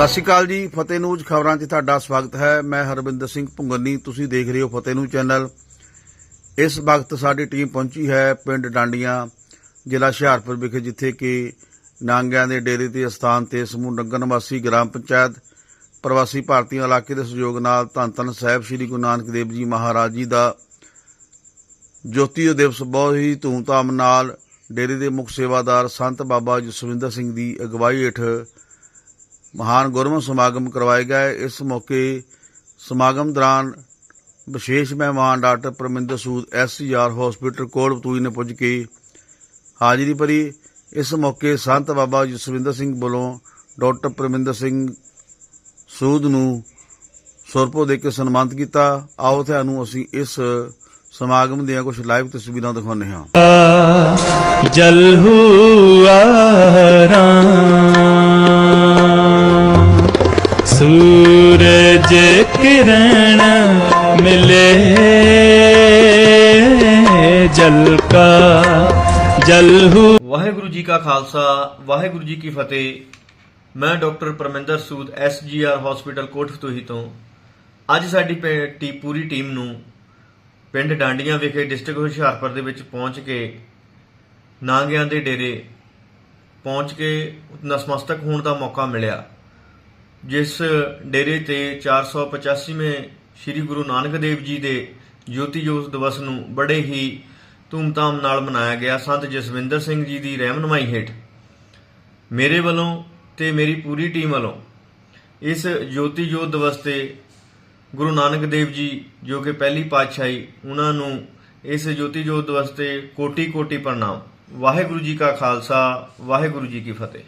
ਸਤਿ ਸ਼੍ਰੀ ਅਕਾਲ ਜੀ, ਫਤਿਹ ਨਿਊਜ਼ ਖਬਰਾਂ 'ਚ ਤੁਹਾਡਾ ਸਵਾਗਤ ਹੈ। ਮੈਂ ਹਰਵਿੰਦਰ ਸਿੰਘ ਭੁੰਗਨੀ ਤੁਸੀਂ ਦੇਖ ਰਹੇ ਹੋ ਫਤਿਹ ਨਿਊਜ਼ ਚੈਨਲ। ਇਸ ਵਕਤ ਸਾਡੀ ਟੀਮ ਪਹੁੰਚੀ ਹੈ ਪਿੰਡ ਡਾਂਡੀਆਂ, ਜ਼ਿਲ੍ਹਾ ਹੁਸ਼ਿਆਰਪੁਰ ਵਿਖੇ, ਜਿੱਥੇ ਕਿ ਨਾਂਗਿਆਂ ਦੇ ਡੇਰੇ ਦੇ ਸਥਾਨ ਤੇ ਸਮੂਹ ਨੰਗਰ ਨਿਵਾਸੀ ਗ੍ਰਾਮ ਪੰਚਾਇਤ ਪ੍ਰਵਾਸੀ ਭਾਰਤੀਆਂ ਇਲਾਕੇ ਦੇ ਸਹਿਯੋਗ ਨਾਲ ਧੰਨ ਧੰਨ ਸਾਹਿਬ ਸ੍ਰੀ ਗੁਰੂ ਨਾਨਕ ਦੇਵ ਜੀ ਮਹਾਰਾਜ ਜੀ ਦਾ ਜੋਤੀ ਦਿਵਸ, ਬਹੁਤ ਹੀ ਧੂਮਧਾਮ ਨਾਲ ਡੇਰੇ ਦੇ ਮੁੱਖ ਸੇਵਾਦਾਰ ਸੰਤ ਬਾਬਾ ਜਸਵਿੰਦਰ ਸਿੰਘ ਦੀ ਅਗਵਾਈ ਹੇਠ ਮਹਾਨ ਗੁਰਮਤਿ ਸਮਾਗਮ ਕਰਵਾਇਆ ਗਿਆ ਇਸ ਮੌਕੇ ਸਮਾਗਮ ਦੌਰਾਨ ਵਿਸ਼ੇਸ਼ ਮਹਿਮਾਨ doctor Parminder Sood, S C SCR hospital ਕੋਲਬਤੂਈ ਨੇ ਪੁੱਜ ਕੇ ਹਾਜ਼ਰੀ ਭਰੀ। ਇਸ ਮੌਕੇ ਸੰਤ ਬਾਬਾ ਜਸਵਿੰਦਰ ਸਿੰਘ ਵੱਲੋਂ ਡਾਕਟਰ ਪਰਮਿੰਦਰ ਸਿੰਘ ਸੂਦ ਨੂੰ ਸੁਰਪੋ ਦੇ ਕੇ ਸਨਮਾਨਿਤ ਕੀਤਾ। ਆਓ ਤੁਹਾਨੂੰ ਅਸੀਂ ਇਸ ਸਮਾਗਮ ਦੀਆਂ ਕੁਝ ਲਾਈਵ ਤਸਵੀਰਾਂ ਦਿਖਾਉਂਦੇ ਹਾਂ। ਜਲ ਹੁਆ ਰਾਮ। ਸੂਰਜ ਕਿਰਨ ਮਿਲੇ ਜਲਕਾ ਜਲਹੂ ਵਾਹਿਗੁਰੂ ਜੀ ਕਾ ਖਾਲਸਾ, ਵਾਹਿਗੁਰੂ ਜੀ ਕੀ ਫਤਿਹ। ਮੈਂ doctor Parminder Sood, SGR hospital Kotfatuhi ਤੋਂ। ਅੱਜ ਸਾਡੀ ਟੀ, ਪੂਰੀ ਟੀਮ ਨੂੰ ਪਿੰਡ ਡਾਂਡੀਆਂ ਵਿਖੇ ਡਿਸਟ੍ਰਿਕਟ ਹੁਸ਼ਿਆਰਪੁਰ ਦੇ ਵਿੱਚ ਪਹੁੰਚ ਕੇ ਨਾਂਗਿਆਂ ਦੇ ਡੇਰੇ ਪਹੁੰਚ ਕੇ ਨਸਮਸਤਕ ਹੋਣ ਦਾ ਮੌਕਾ ਮਿਲਿਆ। ਜਿਸ ਡੇਰੇ ਤੇ 485ਵੇਂ ਸ੍ਰੀ ਗੁਰੂ ਨਾਨਕ ਦੇਵ ਜੀ ਦੇ ਜੋਤੀ ਜੋਤ ਦਿਵਸ ਨੂੰ ਬੜੇ ਹੀ ਧੂਮਧਾਮ ਨਾਲ ਮਨਾਇਆ ਗਿਆ ਸੰਤ ਜਸਵਿੰਦਰ ਸਿੰਘ ਜੀ ਦੀ ਰਹਿਨਮਾਈ ਹੇਠ। ਮੇਰੇ ਵੱਲੋਂ ਤੇ ਮੇਰੀ ਪੂਰੀ ਟੀਮ ਵੱਲੋਂ ਇਸ ਜੋਤੀ ਜੋਤ ਦਿਵਸ ਤੇ ਗੁਰੂ ਨਾਨਕ ਦੇਵ ਜੀ ਜੋ ਕਿ ਪਹਿਲੀ ਪਾਤਸ਼ਾਹੀ, ਉਹਨਾਂ ਨੂੰ ਇਸ ਜੋਤੀ ਜੋਤ ਦਿਵਸ ਤੇ ਕੋਟੀ ਕੋਟੀ ਪ੍ਰਣਾਮ। ਵਾਹਿਗੁਰੂ ਜੀ ਕਾ ਖਾਲਸਾ, ਵਾਹਿਗੁਰੂ ਜੀ ਕੀ ਫਤਿਹ।